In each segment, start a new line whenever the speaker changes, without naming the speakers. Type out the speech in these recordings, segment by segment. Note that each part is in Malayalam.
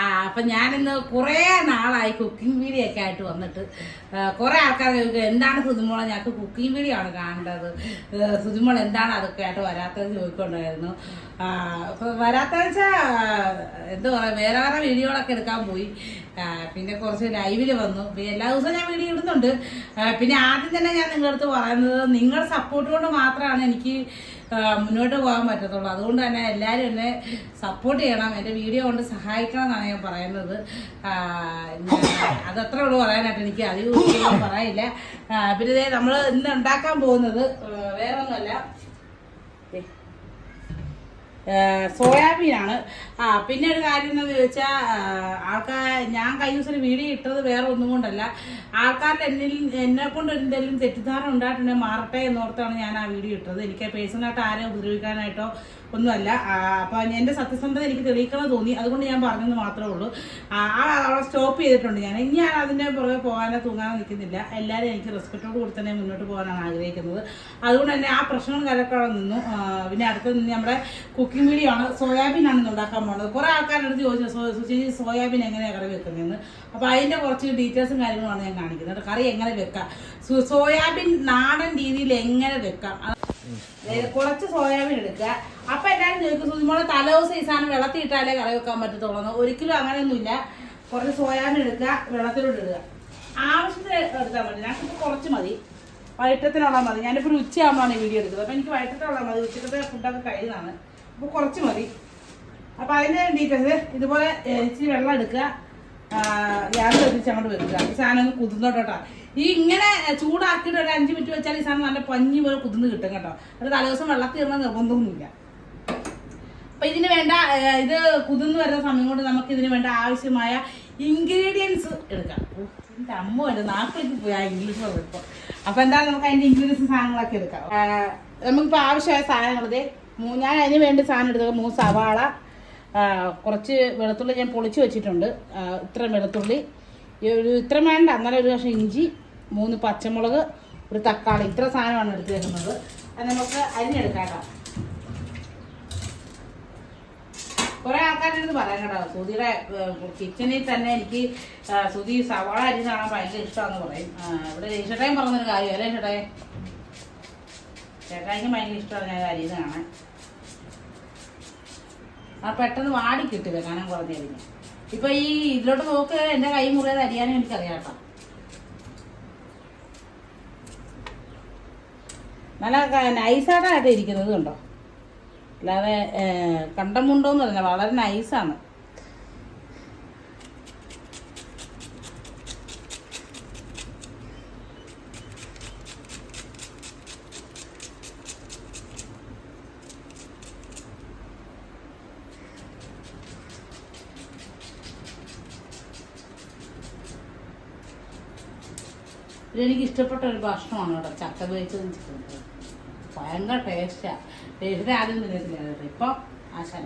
ആ അപ്പം ഞാനിന്ന് കുറേ നാളായി കുക്കിംഗ് വീഡിയോ ഒക്കെ ആയിട്ട് വന്നിട്ട്. കുറെ ആൾക്കാർ ചോദിക്കും എന്താണ് സുതുമോളെ ഞങ്ങൾക്ക് കുക്കിംഗ് വീഡിയോ ആണ് കാണേണ്ടത്. സുതിമോള എന്താണ് അതൊക്കെ ആയിട്ട് വരാത്തത് ചോദിക്കൊണ്ടായിരുന്നു. അപ്പോൾ അപ്പൊ വരാത്തതെന്ന് വെച്ചാൽ എന്താ പറയുക വേറെ വേറെ വീഡിയോകളൊക്കെ എടുക്കാൻ പോയി. പിന്നെ കുറച്ച് ലൈവിൽ വന്നു. പിന്നെ എല്ലാ ദിവസവും ഞാൻ വീഡിയോ ഇടുന്നുണ്ട്. പിന്നെ ആദ്യം തന്നെ ഞാൻ നിങ്ങളുടെ അടുത്ത് പറയുന്നത് നിങ്ങളുടെ സപ്പോർട്ട് കൊണ്ട് മാത്രമാണ് എനിക്ക് മുന്നോട്ട് പോകാൻ പറ്റത്തുള്ളൂ. അതുകൊണ്ട് തന്നെ എല്ലാവരും എന്നെ സപ്പോർട്ട് ചെയ്യണം. എന്റെ വീഡിയോ കൊണ്ട് സഹായിക്കണം എന്നാണ് ഞാൻ പറയുന്നത് അതത്രേ ഉള്ളൂ പറയാനായിട്ട്. എനിക്ക് അധികം പറയില്ല പിന്നെ നമ്മൾ ഇന്ന് ഉണ്ടാക്കാൻ പോകുന്നത് വേറൊന്നുമല്ല. സോയാബീനാണ്. ആ പിന്നെ ഒരു കാര്യം എന്താണെന്ന് ചോദിച്ചാൽ ആൾക്കാർ ഞാൻ കഴിഞ്ഞ ദിവസം വീഡിയോ ഇട്ടത് വേറെ ഒന്നും കൊണ്ടല്ല. ആൾക്കാരുടെ എന്നിൽ എന്നെ കൊണ്ട് എന്തെങ്കിലും തെറ്റിദ്ധാരണ ഉണ്ടായിട്ടുണ്ടെങ്കിൽ മാറട്ടെ എന്നോർത്താണ് ഞാൻ ആ വീഡിയോ ഇട്ടത്. എനിക്ക് പേഴ്സണലായിട്ട് ആരെ ഉപദ്രവിക്കാനായിട്ടോ ഒന്നുമല്ല. അപ്പോൾ എന്റെ സത്യസന്ധത എനിക്ക് തെളിയിക്കണം തോന്നി. അതുകൊണ്ട് ഞാൻ പറഞ്ഞെന്ന് മാത്രമേ ഉള്ളൂ. ആ അവിടെ സ്റ്റോപ്പ് ചെയ്തിട്ടുണ്ട് ഞാൻ. ഇനി ഞാൻ അതിന്റെ പുറകെ പോകാനോ തൂങ്ങാനോ നിൽക്കുന്നില്ല. എല്ലാവരും എനിക്ക് റെസ്പെക്റ്റോട് കൂടി തന്നെ മുന്നോട്ട് പോകാനാണ് ആഗ്രഹിക്കുന്നത്. അതുകൊണ്ട് തന്നെ ആ പ്രശ്നം കലക്കവിടെ നിന്നു. പിന്നെ അടുത്ത നിന്ന് നമ്മുടെ കുക്കിംഗ് വീഡിയോ ആണ് സോയാബീൻ ആണ് ഉണ്ടാക്കാൻ പോകുന്നത് കുറേ ആൾക്കാരുടെ ചോദിച്ചു ചേച്ചി സോയാബീൻ എങ്ങനെയാണ് കറി വെക്കുന്നതെന്ന് അപ്പോൾ അതിന്റെ കുറച്ച് ഡീറ്റെയിൽസും കാര്യങ്ങളാണ് ഞാൻ കാണിക്കുന്നത്. കറി എങ്ങനെ വെക്കാം? സോയാബീൻ നാടൻ രീതിയിൽ എങ്ങനെ വെക്കാം? കുറച്ച് സോയാബീൻ എടുക്കുക. അപ്പൊ എല്ലാവരും ചോദിക്കും സുതിമോളെ തലേദിവസം ഈ സാധനം വെള്ളത്തിൽ ഇട്ടാലേ കറി വെക്കാൻ പറ്റത്തുള്ളൂ. ഒരിക്കലും അങ്ങനെയൊന്നുമില്ല. കുറച്ച് സോയാബീൻ എടുക്കുക വെള്ളത്തിലോട്ട് ഇടുക. ആവശ്യത്തിന് എടുത്താൽ മതി. ഞങ്ങൾക്ക് കുറച്ച് മതി. വൈകിട്ടത്തിനുള്ള മതി. ഞാനിപ്പോൾ ഒരു ഉച്ചയാകുമ്പോഴാണ് ഈ വീഡിയോ എടുക്കുന്നത്. അപ്പോൾ എനിക്ക് വൈകിട്ടത്തിനുള്ള മതി. ഉച്ചക്കത്തെ ഫുഡൊക്കെ കഴിയുന്നതാണ്. അപ്പോൾ കുറച്ച് മതി. അപ്പോൾ അതിന് വേണ്ടിയിട്ട് ഇതുപോലെ ഇച്ചിരി വെള്ളം എടുക്കുക. ഗ്യാസ് എത്തിച്ച് അങ്ങോട്ട് വെക്കുക. ഈ സാധനം കുതിർന്നോട്ടോ ഈ ഇങ്ങനെ ചൂടാക്കിയിട്ട് ഒരു അഞ്ച് മിനിറ്റ് വെച്ചാൽ ഈ സാധനം നല്ല പഞ്ഞി പോലെ കുതിർന്ന് കിട്ടും കേട്ടോ. അത് തലേദിവസം വെള്ളത്തിൽ ഇടുന്ന നിർബന്ധമൊന്നുമില്ല. അപ്പൊ ഇതിന് വേണ്ട ഇത് കുതിർന്ന് വരുന്ന സമയം കൊണ്ട് നമുക്ക് ഇതിന് വേണ്ട ആവശ്യമായ ഇൻഗ്രീഡിയൻസ് എടുക്കാം. എന്റെ അമ്മ വരെ നാട്ടിലേക്ക് പോയി ആ ഇംഗ്ലീഷ് പറഞ്ഞപ്പോൾ അപ്പൊ എന്തായാലും നമുക്ക് അതിന്റെ ഇൻഗ്രീഡിയൻസ് സാധനങ്ങളൊക്കെ എടുക്കാം. നമുക്കിപ്പോൾ ആവശ്യമായ മൂ- ഞാൻ അതിന് വേണ്ടി സാധനം എടുത്തത് മൂന്ന് സവാള കുറച്ച് വെളുത്തുള്ളി ഞാൻ പൊളിച്ച് വെച്ചിട്ടുണ്ട്. ഇത്രയും വെളുത്തുള്ളി. ഒരു ഇത്ര വേണ്ട. എന്നാലും ഒരു കഷ്ണം ഇഞ്ചി മൂന്ന് പച്ചമുളക് ഒരു തക്കാളി. ഇത്ര സാധനമാണ് എടുത്ത് തരുന്നത് അത് നമുക്ക് അരിഞ്ഞെടുക്കാം കുറെ ആൾക്കാരുടെ പറയാൻ കേട്ടോ. സുധിയുടെ കിച്ചണിൽ തന്നെ എനിക്ക് സുധി സവാള അരി കാണാൻ ഭയങ്കര ഇഷ്ടമാണെന്ന് പറയും. ഇവിടെ ചേട്ടായും പറഞ്ഞൊരു കാര്യം അല്ലേ ചേട്ടായി ചേട്ടായിക്കും ഭയങ്കര ഇഷ്ടമാണ് ഞാൻ അരി കാണാൻ. ആ പെട്ടെന്ന് വാടി കിട്ടില്ല കുറഞ്ഞ കുറഞ്ഞരിഞ്ഞ് ഇപ്പൊ ഈ ഇതിലോട്ട് നോക്ക് എന്റെ കൈ മുറിയത് അരിയാനും എനിക്കറിയാം കേട്ടോ. നല്ല നൈസായിട്ടായിട്ട് ഇരിക്കുന്നത് കണ്ടോ? അല്ലാതെ കണ്ടമുണ്ടോ കണ്ടമുണ്ടോന്ന് പറഞ്ഞാൽ വളരെ നൈസാണ് ഇതെനിക്ക് ഇഷ്ടപ്പെട്ട ഒരു ഭക്ഷണമാണ് കേട്ടോ. ചക്ക വേവിച്ചതും ചിക്കൻ കറിയും. ഭയങ്കര ടേസ്റ്റാ ടേസ്റ്റ് ആദ്യം തിന്നത്തില്ല കേട്ടോ ഇപ്പം ആശാന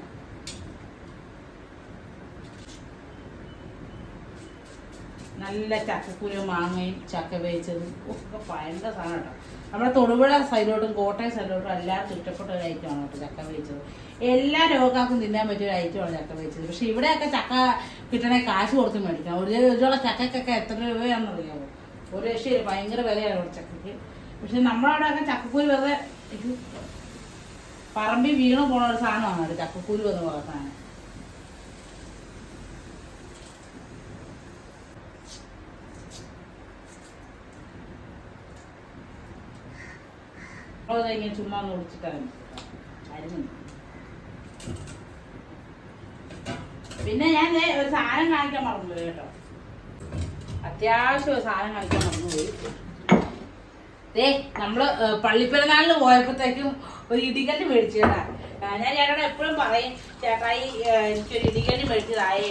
നല്ല ചക്കക്കുരു മാങ്ങയും ചക്ക വേവിച്ചതും ഒക്കെ ഭയങ്കര സാധനം കേട്ടോ. നമ്മുടെ തൊടുപുഴ സൈഡിലോട്ടും കോട്ടയം സൈഡിലോട്ടും എല്ലാവർക്കും ഇഷ്ടപ്പെട്ട ഒരു ഐറ്റമാണ് കേട്ടോ ചക്ക വേവിച്ചത് എല്ലാ രോഗാർക്കും തിന്നാൻ പറ്റിയ ഒരു ഐറ്റമാണ് ചക്ക വേവിച്ചത് പക്ഷെ ഇവിടെയൊക്കെ ചക്ക കിട്ടണേ കാശ് കൊടുത്ത് മേടിക്കണം. ഒരു ഒരുള്ള ചക്കക്കൊക്കെ എത്ര രൂപയാണെന്നറിയാമോ ഒരു രക്ഷയില്ല ഭയങ്കര വിലയാണ് ഇവിടെ ചക്കയ്ക്ക്. പക്ഷെ നമ്മളവിടെ ഒക്കെ ചക്കക്കൂര് വെറുതെ ഇത് പറമ്പിൽ വീണ് പോണ ഒരു സാധനമാണ് അത് ചക്കക്കൂര് എന്ന് പറയുന്ന സാധനം ചുമ്മാ പിന്നെ ഞാൻ ഒരു സാധനം കാണിക്കാൻ മറന്നു കേട്ടോ. അത്യാവശ്യം ഒരു സാധനം കഴിക്കാൻ മറന്നുപോയി. ഏ നമ്മൾ പള്ളിപ്പെരുന്നാളിന് പോയപ്പോഴത്തേക്കും ഒരു ഇടികല്ല് മേടിച്ചു കേട്ടാ ആ, ഞാൻ ചേട്ടനോട് എപ്പോഴും പറയും ചേട്ടായി എനിക്കൊരു ഇടികല്ല് മേടിച്ചതായേ.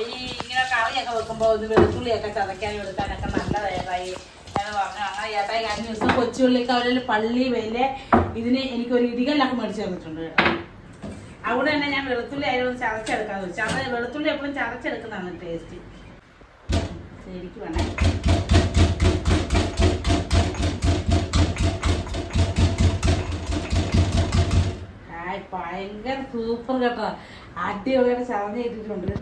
ഈ ഇങ്ങനെ കറിയൊക്കെ വെക്കുമ്പോൾ ഒന്ന് വെളുത്തുള്ളിയൊക്കെ ചതയ്ക്കാനും എടുക്കാനൊക്കെ നല്ലതായി എന്ന് പറഞ്ഞു ചേട്ടായി കഴിഞ്ഞ ദിവസം കൊച്ചുള്ളിക്കാവിലെ പള്ളി വില ഇതിന് എനിക്കൊരു ഇടികല്ലൊക്കെ മേടിച്ചു തന്നിട്ടുണ്ട് അവിടെ തന്നെ ഞാൻ വെളുത്തുള്ളി ആയാലും ചതച്ചെടുക്കാന്ന് വെച്ചു. അത് വെളുത്തുള്ളി എപ്പോഴും ചതച്ചെടുക്കുന്നതാണ് ടേസ്റ്റ് ശരിക്കും വേണേ ഹായ് ഭയങ്കര സൂപ്പർ കേട്ടോ. അടിപൊളിയായിട്ട് ചതഞ്ഞ് കിട്ടിയിട്ടുണ്ട്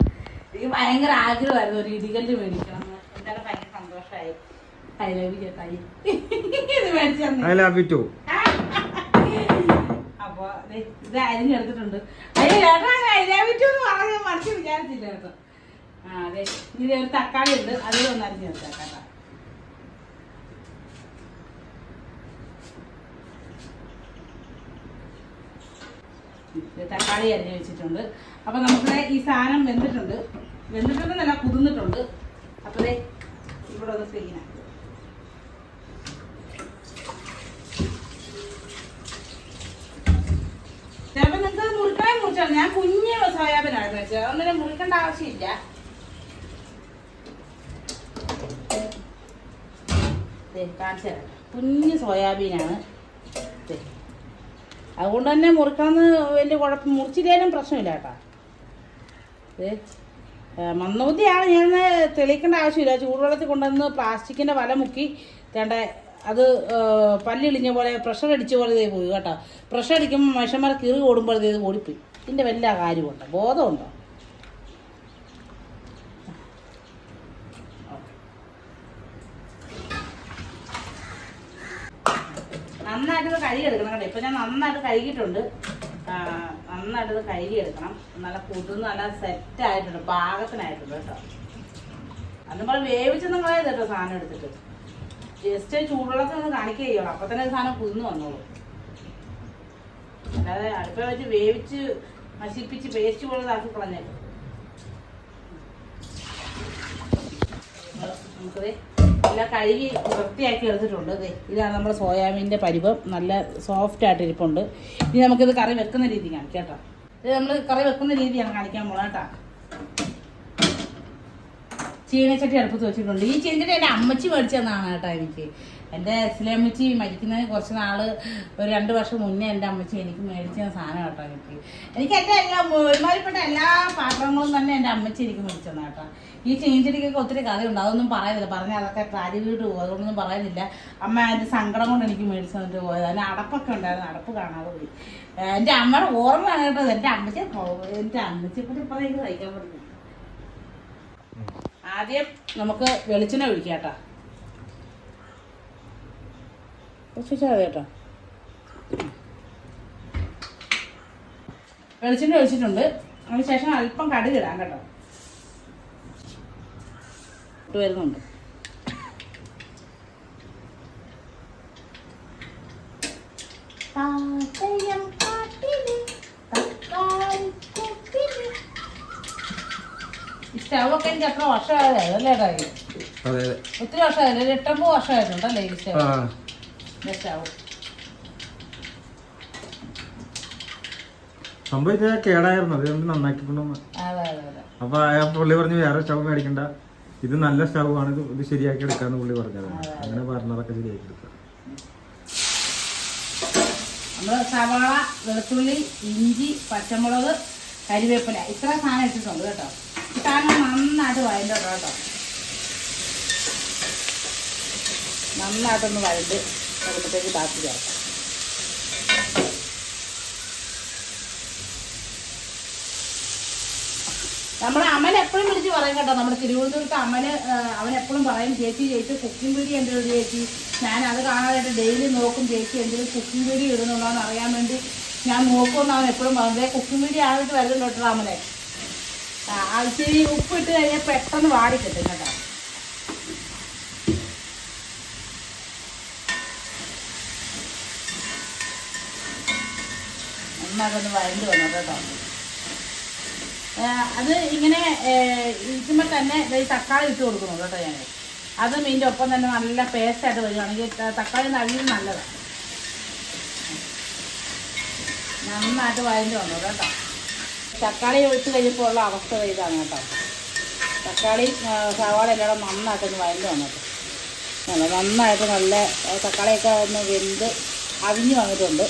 എനിക്ക് ഭയങ്കര ആഗ്രഹമായിരുന്നു ഒരു ഇടികല്ല് മേടിക്കണം. എന്തായാലും ഭയങ്കര സന്തോഷമായി. ഐ ലവ് യു ചേട്ടായി ഇത് മേടിച്ചു അപ്പൊ ഇത് അരിഞ്ഞെടുത്തിട്ടുണ്ട്. അയ്യോ ചേട്ടാ ഐ ലവ് യു എന്ന് പറഞ്ഞ് മനസ്സിൽ വിചാരിച്ചില്ല കേട്ടോ അതെ. ഇനി ഒരു തക്കാളി ഉണ്ട്. അതിലൊന്ന് അരിഞ്ഞെടുത്തേക്കാം കേട്ടോ. ഇത് തക്കാളി അരിഞ്ഞ് വെച്ചിട്ടുണ്ട്. അപ്പൊ നമുക്ക് ഈ സാധനം വെന്തിട്ടുണ്ട്. വെന്തിട്ടുണ്ടെന്നല്ല കുതിർന്നിട്ടുണ്ട്. അപ്പൊ ദേ ഇവിടെ ഒന്ന് ക്ലീൻ ആക്കും ചിലപ്പോ നിങ്ങൾക്ക് മുറിക്കാൻ മുറിച്ചാണ് ഞാൻ കുഞ്ഞ് സോയാബീനാണ് വെച്ചത് അതൊന്നും മുറിക്കേണ്ട ആവശ്യമില്ല. കാണിച്ചു തരാം. കുഞ്ഞ് സോയാബീനാണ്. അതുകൊണ്ട് തന്നെ മുറുക്കാന്ന് വലിയ കുഴപ്പം മുറിച്ചില്ലേലും പ്രശ്നമില്ല കേട്ടോ. മന്നൂതിയാണ് ഞാൻ തെളിയിക്കേണ്ട ആവശ്യമില്ല. ചൂടുവെള്ളത്തിൽ കൊണ്ടുവന്ന് പ്ലാസ്റ്റിക്കിന്റെ വല മുക്കി തേണ്ട. അത് പല്ലിളിഞ്ഞ പോലെ പ്രഷർ അടിച്ച പോലെ ഇതേ പോയി കേട്ടോ. പ്രഷർ അടിക്കുമ്പോൾ മനുഷ്യന്മാർ കീറി ഓടുമ്പോൾ ഓടിപ്പോയി. ഇതിന്റെ വല്ല കാര്യമുണ്ടോ? ബോധമുണ്ടോ? നന്നായിട്ട് ഇത് കഴുകിയെടുക്കണം കേട്ടോ. ഇപ്പം ഞാൻ നന്നായിട്ട് കഴുകിയിട്ടുണ്ട്. നന്നായിട്ടത് കഴുകിയെടുക്കണം. നല്ല കുതിർന്ന് നല്ല സെറ്റ് ആയിട്ടുണ്ട്. പാകത്തിനായിട്ടുണ്ട് കേട്ടോ. അതുപോലെ വേവിച്ചൊന്നും കളയത് കേട്ടോ സാധനം എടുത്തിട്ട്. ജസ്റ്റ് ചൂടുവെള്ളത്തിൽ ഒന്ന് കാണിക്കുക അപ്പം തന്നെ സാധനം കുതിർന്ന് വന്നോളൂ. അല്ലാതെ അടുപ്പ വെച്ച് വേവിച്ച് നശിപ്പിച്ച് പേസ്റ്റ് പോലെ ആക്കി കളഞ്ഞേക്കും. നമുക്കത് എല്ലാം കഴുകി വൃത്തിയാക്കി എടുത്തിട്ടുണ്ട്. ഇതാണ് നമ്മുടെ സോയാബീന്റെ പരിവം നല്ല സോഫ്റ്റ് ആയിട്ട് ഇരിപ്പുണ്ട്. ഇനി നമുക്കിത് കറി വെക്കുന്ന രീതി കാണിക്കാം കേട്ടോ. ഇത് നമ്മൾ കറി വെക്കുന്ന രീതിയാണ് കാണിക്കാൻ പോകുന്നത് കേട്ടോ. ചീനച്ചട്ടി അടുപ്പത്ത് വെച്ചിട്ടുണ്ട്. ഈ ചീനച്ചട്ടി എന്റെ അമ്മച്ചി മേടിച്ചതെന്നാണ് കേട്ടോ എനിക്ക്. എന്റെ അമ്മച്ചി മരിക്കുന്നതിന് കുറച്ച് നാൾ ഒരു രണ്ട് വർഷം മുന്നേ എന്റെ അമ്മച്ചി എനിക്ക് മേടിച്ച സാധനം കേട്ടോ എനിക്ക്. എനിക്ക് എന്റെ എല്ലാ ഒരുമാതിരിപ്പെട്ട എല്ലാ പാത്രങ്ങളും തന്നെ എന്റെ അമ്മച്ചി എനിക്ക് മേടിച്ചതാണ് കേട്ടോ. ഈ ചീനച്ചട്ടിക്കൊക്കെ ഒത്തിരി കഥയുണ്ട് അതൊന്നും പറയുന്നില്ല പറഞ്ഞാൽ അതൊക്കെ വീട്ട് പോകും അതുകൊണ്ടൊന്നും പറയുന്നില്ല. അമ്മ എന്റെ സങ്കടം കൊണ്ട് എനിക്ക് മേടിച്ചു തന്നിട്ട് പോയത്. അതിന് അടപ്പൊക്കെ ഉണ്ടായിരുന്നു അടപ്പ് കാണാതെ പോയി. എന്റെ അമ്മയുടെ ഓർമ്മ കേട്ടത് എന്റെ അമ്മച്ചി എന്റെ അമ്മച്ചിയെ പറ്റി ഇപ്പം എനിക്ക് പറ്റില്ല പറ്റും ആദ്യം നമുക്ക് വെളിച്ചെണ്ണ ഒഴിക്കാം കേട്ടോ. ഒഴിച്ചാൽ മതി കേട്ടോ. വെളിച്ചെണ്ണ ഒഴിച്ചിട്ടുണ്ട്. അതിന് ശേഷം അല്പം കടുക് ഇടാം കേട്ടോ. ഇട്ട് വരുന്നുണ്ട്. കാട്ടിൽ. സ്റ്റൗവൊക്കെ എനിക്ക്
അത്ര വർഷമായതല്ലേ
ഒത്തിരി വർഷമായല്ലേ ഒരു എട്ടൊമ്പത് വർഷമായിട്ടുണ്ടല്ലേ ഈ സ്റ്റവ് സ്റ്റവ്
സംഭവം ഇത് കേടായിരുന്നു. അതുകൊണ്ട് നന്നാക്കിക്കൊണ്ടു
അതെ അതെ അതെ.
അപ്പൊ ആ പുള്ളി പറഞ്ഞു വേറെ സ്റ്റവ് മേടിക്കണ്ട. ഇത് നല്ല സ്റ്റവ് ആണ്. ഇത് ഇത് ശരിയാക്കി എടുക്കാന്ന് പുള്ളി പറഞ്ഞത് അങ്ങനെ പറഞ്ഞതൊക്കെ ശരിയാക്കി എടുക്കാം
നമ്മൾ സവാള വെളുത്തുള്ളി ഇഞ്ചി പച്ചമുളക് കരിവേപ്പില ഇത്ര സാധനം ഇട്ടിട്ടുണ്ട് കേട്ടോ. ഈ സാധനം നന്നായിട്ട് വഴണ്ടോ കേട്ടോ. നന്നായിട്ടൊന്ന് വഴണ്ട് വരുമ്പോഴത്തേക്ക് ബാക്കി ചേർക്കാം. നമ്മുടെ അമൽ എപ്പോഴും വിളിച്ച് പറയും കേട്ടോ നമ്മുടെ തിരുവനന്തപുരത്ത് അമ്മന് അവൻ എപ്പോഴും പറയും ചേച്ചി ചേച്ചി കുക്കിംഗ് വീഡിയോ എന്റെ ഒരു ചേച്ചി? ഞാൻ അത് കാണാനായിട്ട് ഡെയിലി നോക്കും ചേച്ചി എന്റെ ഒരു കുക്കിംഗ് വീഡിയോ ഇടുന്നുണ്ടോ എന്ന് അറിയാൻ വേണ്ടി ഞാൻ നോക്കുമെന്ന് അവൻ എപ്പോഴും പറഞ്ഞത് കുക്കിംഗ് വീഡിയോ ആയിട്ട് വരുന്നുണ്ടോ കേട്ടോ ആ ഇച്ചിരി ഉപ്പിട്ട് കഴിഞ്ഞാൽ പെട്ടെന്ന് വാടി കിട്ടും കേട്ടോ. നന്നായിട്ടൊന്ന് വഴണ്ട് വന്നു കേട്ടോ. അത് ഇങ്ങനെ ഇരിക്കുമ്പോൾ തന്നെ ഈ തക്കാളി ഇട്ട് കൊടുക്കുന്നു കേട്ടോ ഞാൻ അത് മീന്റെ ഒപ്പം തന്നെ നല്ല പേസ്റ്റായിട്ട് വരികയാണെങ്കിൽ തക്കാളി നല്ല നല്ലതാണ് നന്നായിട്ട് വഴണ്ട് വന്നു കേട്ടോ. തക്കാളി ഒഴിച്ച് കഴിഞ്ഞപ്പോൾ ഉള്ള അവസ്ഥ ഇതാണ് കേട്ടോ. തക്കാളി സവാള എല്ലാം നന്നായിട്ടൊന്ന് വഴണ്ട് വന്നിട്ട് നല്ല നന്നായിട്ട് നല്ല തക്കാളിയൊക്കെ ഒന്ന് വെന്ത് അവിഞ്ഞ് വന്നിട്ടുണ്ട്.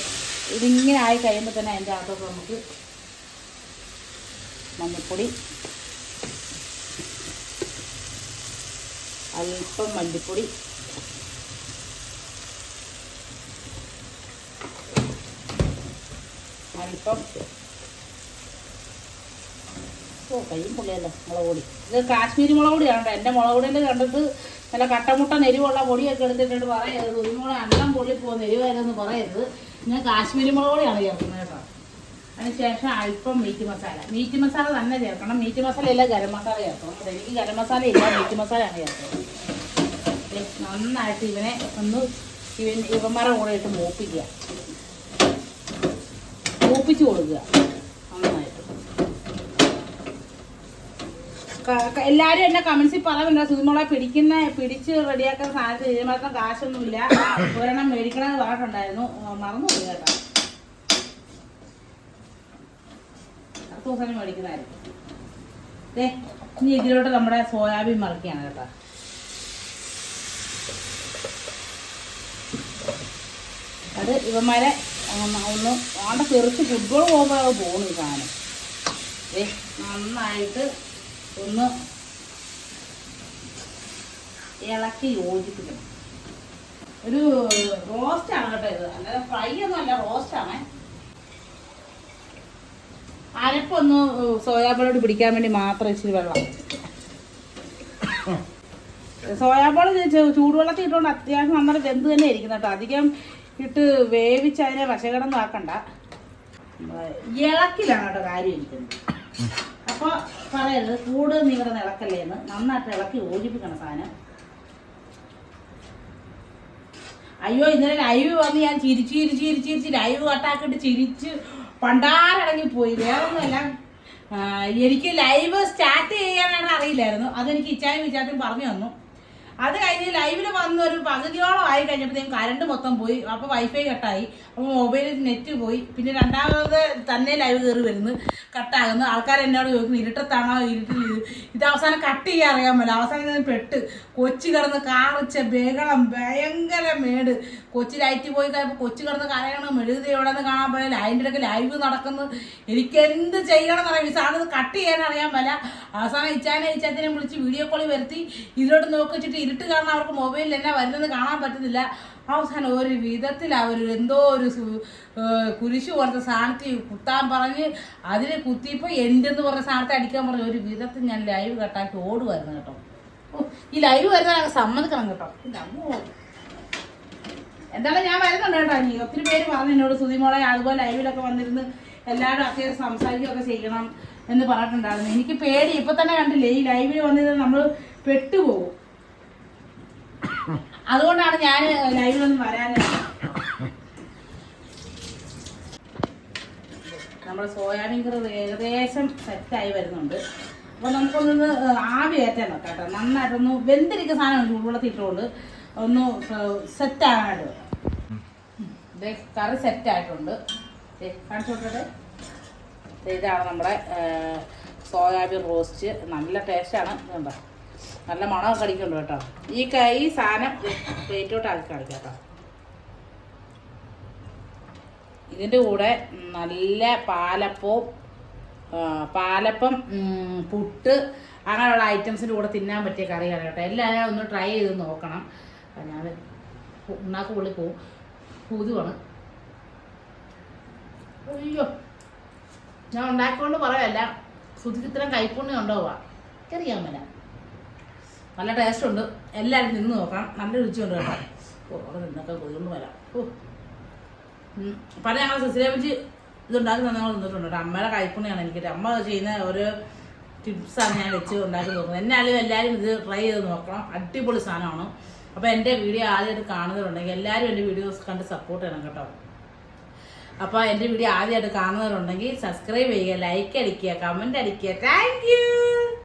ഇതിങ്ങനെ ആയി കഴിയുമ്പോൾ തന്നെ അതിന്റെ അകത്തൊക്കെ നമുക്ക് മഞ്ഞൾപ്പൊടി അല്പം മല്ലിപ്പൊടി അല്പം ഓ കയ്യും പൊള്ളിയല്ലോ മുളക് പൊടി. ഇത് കാശ്മീരി മുളക് പൊടിയാണ് എന്റെ മുളക് പൊടിയിൽ കണ്ടിട്ട് നല്ല കട്ടമുട്ട നെരിവുള്ള പൊടിയൊക്കെ എടുത്തിട്ടുണ്ട്. പറയരുത്. കുരുമുളക് എല്ലാം പൊള്ളിപ്പോകുന്ന നെരിവായിരുന്നു പറയരുത്. ഞാൻ കാശ്മീരി മുളക് പൊടിയാണ് ചേർക്കുന്നത് കേട്ടോ. അതിനുശേഷം അല്പം മീറ്റ് മസാല. മീറ്റ് മസാല തന്നെ ചേർക്കണം. മീറ്റ് മസാല ഇല്ല ഗരം മസാല ചേർക്കണം. എനിക്ക് ഗരം മസാല ഇല്ല മീറ്റ് മസാലയാണ് ചേർക്കുന്നത്. നന്നായിട്ട് ഇവനെ ഒന്ന് ഇവൻ ഇവന്മാരെ കൂടെ ഇട്ട് മൂപ്പിക്കുക. മൂപ്പിച്ച് കൊടുക്കുക നന്നായിട്ട് ക- ക- എല്ലാരും എന്നെ കമന്റ്സിൽ പറയുന്നുണ്ട്. സുതിമോളെ പിടിക്കുന്ന പിടിച്ച് റെഡിയാക്കാൻ സാധനത്തിന് ഇതിന് മാത്രം കാശൊന്നുമില്ല. ഒരെണ്ണം മേടിക്കണമെന്ന് പറഞ്ഞിട്ടുണ്ടായിരുന്നു. മറന്നുപോയി കേട്ടോ. അടുത്ത ദേ ഇനി ഇതിലോട്ട് നമ്മുടെ സോയാബീൻ മറക്കുകയാണ് കേട്ടോ. അത് ഇവന്മാരെ ഒന്ന് ആണ്ട് തെറിച്ച് ഫുട്ബോൾ പോകുമ്പോൾ അത് ഈ സാധനം. നന്നായിട്ട് ഒന്ന് ഇളക്കി യോജിപ്പിക്കണം. ഒരു റോസ്റ്റ് ആണ് കേട്ടോ ഇത്. അല്ലാതെ ഫ്രൈ ഒന്നും അല്ല റോസ്റ്റ് ആണ്. അരപ്പൊന്ന് സോയാബോളോട് പിടിക്കാൻ വേണ്ടി മാത്രം ഇച്ചിരി വെള്ളം. സോയാബോൾ ചൂടുവെള്ളത്തിൽ ഇട്ടുകൊണ്ട് അത്യാവശ്യം നന്നായി വെന്ത് തന്നെ ഇരിക്കുന്ന കേട്ടോ. അധികം ഇട്ട് വേവിച്ച് അതിനെ വശകടന്നാക്കണ്ട ഇളക്കിലാണ് കേട്ടോ കാര്യം ഇരിക്കുന്നത്. അപ്പോൾ പറയരുത് കൂടുതൽ നിങ്ങളുടെ ഇളക്കല്ലേ എന്ന് നന്നായിട്ട് ഇളക്കി യോജിപ്പിക്കണം സാധനം. അയ്യോ ഇന്നലെ ലൈവ് വന്ന് ഞാൻ ചിരിച്ച് ചിരിച്ച് ചിരിച്ച് ചിരിച്ച് ലൈവ് കട്ടാക്കിട്ട് ചിരിച്ച് പണ്ടാരടങ്ങി പോയി വേറെ ഒന്നുമല്ല എനിക്ക് ലൈവ് സ്റ്റാർട്ട് ചെയ്യാനാണ് അറിയില്ലായിരുന്നു. അതെനിക്ക് ഇച്ചായും വിചാരത്തും പറഞ്ഞു തന്നു. അത് കഴിഞ്ഞ് ലൈവിൽ വന്ന ഒരു പകുതിയോളം ആയി കഴിഞ്ഞപ്പോഴത്തേക്കും കറണ്ട് മൊത്തം പോയി. അപ്പോൾ വൈഫൈ കട്ടായി. അപ്പോൾ മൊബൈലിൽ നെറ്റ് പോയി. പിന്നെ രണ്ടാമത് തന്നെ ലൈവ് കയറി വരുന്നു. കട്ടാകുന്നു ആൾക്കാർ എന്നോട് ചോദിക്കുന്നു ഇരുട്ടത്താണോ? ഇരുട്ടിൽ ഇത് അവസാനം കട്ട് ചെയ്യാൻ അറിയാൻ പറ്റില്ല. അവസാനം പെട്ട് കൊച്ചു കിടന്ന് കാറിച്ച ബഹളം ഭയങ്കര മേട്. കൊച്ചി ലൈറ്റ് പോയി കഴിയുമ്പോൾ കൊച്ചു കിടന്ന് കരയണം. മെഴുകുതി നിന്ന് കാണാൻ പറ്റില്ല. അതിന്റെ ഇടയ്ക്ക് ലൈവ് നടക്കുന്നു. എനിക്ക് എന്ത് ചെയ്യണം എന്നറിയാം ഈ സാധനം കട്ട് ചെയ്യാൻ അറിയാൻ പറ്റില്ല. അവസാനം ഇച്ചാനെ ഇച്ചാത്തിനെ വിളിച്ച് വീഡിയോ കോളിൽ വരുത്തി. ഇതിലോട്ട് നോക്കിച്ചിട്ട് ഇരുട്ട് കാരണം അവർക്ക് മൊബൈലിൽ എന്നാ വരുന്നത് കാണാൻ പറ്റുന്നില്ല. അവസാനം ഒരു വിധത്തിൽ അവർ എന്തോ ഒരു കുരിശു പോലത്തെ സാധനത്തിൽ കുത്താൻ പറഞ്ഞ് അതിൽ കുത്തിയപ്പോൾ എന്റെന്ന് പറഞ്ഞ സാധനത്തെ അടിക്കാൻ പറഞ്ഞ് ഒരു വിധത്തിൽ ഞാൻ ലൈവ് കട്ടാക്കി ഓടുമായിരുന്നു കേട്ടോ. ഈ ലൈവ് വരുന്ന സമ്മതിക്കണം കേട്ടോ. എന്തായാലും ഞാൻ വരുന്നുണ്ട് കേട്ടോ നീ ഒത്തിരി പേര് പറഞ്ഞു എന്നോട് സുതിമോളെ അതുപോലെ ലൈവിലൊക്കെ വന്നിരുന്ന് എല്ലാവരും അത്യാവശ്യം സംസാരിക്കുകയൊക്കെ ചെയ്യണം എന്ന് പറഞ്ഞിട്ടുണ്ടായിരുന്നു. എനിക്ക് പേടി. ഇപ്പൊ തന്നെ കണ്ടില്ലേ ഈ ലൈവിൽ വന്നിരുന്ന് നമ്മൾ പെട്ടുപോകും. അതുകൊണ്ടാണ് ഞാൻ ലൈവിലൊന്നും വരാൻ നമ്മുടെ സോയാബീൻ കറി ഏകദേശം സെറ്റായി വരുന്നുണ്ട്. അപ്പോൾ നമുക്കൊന്ന് ആവി കയറ്റാൻ നോക്കാം കേട്ടോ. നന്നായിട്ടൊന്ന് വെന്തിരിക്കുന്ന സാധനം ചൂടുവെള്ളത്തിൽ ഇട്ടുകൊണ്ട് ഒന്ന് സെറ്റാകാനായിട്ട് കറി സെറ്റായിട്ടുണ്ട് കാണിച്ചു കൊടുക്കട്ടെ ഇതാണ് നമ്മുടെ സോയാബീൻ റോസ്റ്റ്. നല്ല ടേസ്റ്റാണ് ഇതുണ്ടോ? നല്ല മണമൊക്കെ അടിക്കുള്ളൂ കേട്ടോ. ഈ കൈ സാധനം പ്ലേറ്റോട്ട് ആക്കി കാണിക്കാം കേട്ടോ. ഇതിന്റെ കൂടെ നല്ല പാലപ്പവും പാലപ്പം പുട്ട് അങ്ങനെയുള്ള ഐറ്റംസിന്റെ കൂടെ തിന്നാൻ പറ്റിയ കറിയാണ് കേട്ടോ. എല്ലാവരും ഒന്ന് ട്രൈ ചെയ്ത് നോക്കണം. ഞാൻ ഉണ്ടാക്കി പുള്ളി പോവും. പുതുവാണ്. അയ്യോ. ഞാൻ ഉണ്ടാക്കിക്കൊണ്ട് പറയല്ല. സുധിക്ക് ഇത്രയും കൈപ്പുണ്യം എനിക്കറിയാൻ മേല. നല്ല ടേസ്റ്റ് ഉണ്ട്. എല്ലാവരും നിന്ന് നോക്കാം നല്ല രുചിയുണ്ട് കേട്ടോ. ഓ അവിടെ നിന്നൊക്കെ കൊതുകൊണ്ട് വരാം. ഓ. പല ഞങ്ങൾ വെച്ച് ഇതുണ്ടാക്കി ഞങ്ങൾ നിന്നിട്ടുണ്ട് കേട്ടോ. അമ്മയുടെ കൈപ്പുണ്യാണ് എനിക്ക് അമ്മ ചെയ്യുന്ന ഒരു ടിപ്സാണ് ഞാൻ വെച്ച് ഉണ്ടാക്കി നോക്കുന്നത് എന്നാലും എല്ലാവരും ഇത് ട്രൈ ചെയ്ത് നോക്കണം. അടിപൊളി സാധനമാണ്. അപ്പോൾ എന്റെ വീഡിയോ ആദ്യമായിട്ട് കാണുന്നവരുണ്ടെങ്കിൽ എല്ലാവരും എന്റെ വീഡിയോസ് കണ്ട് സപ്പോർട്ട് ചെയ്യണം കേട്ടോ. അപ്പോൾ എന്റെ വീഡിയോ ആദ്യമായിട്ട് കാണുന്നവരുണ്ടെങ്കിൽ സബ്സ്ക്രൈബ് ചെയ്യുക ലൈക്ക് അടിക്കുക കമന്റ് അടിക്കുക. താങ്ക്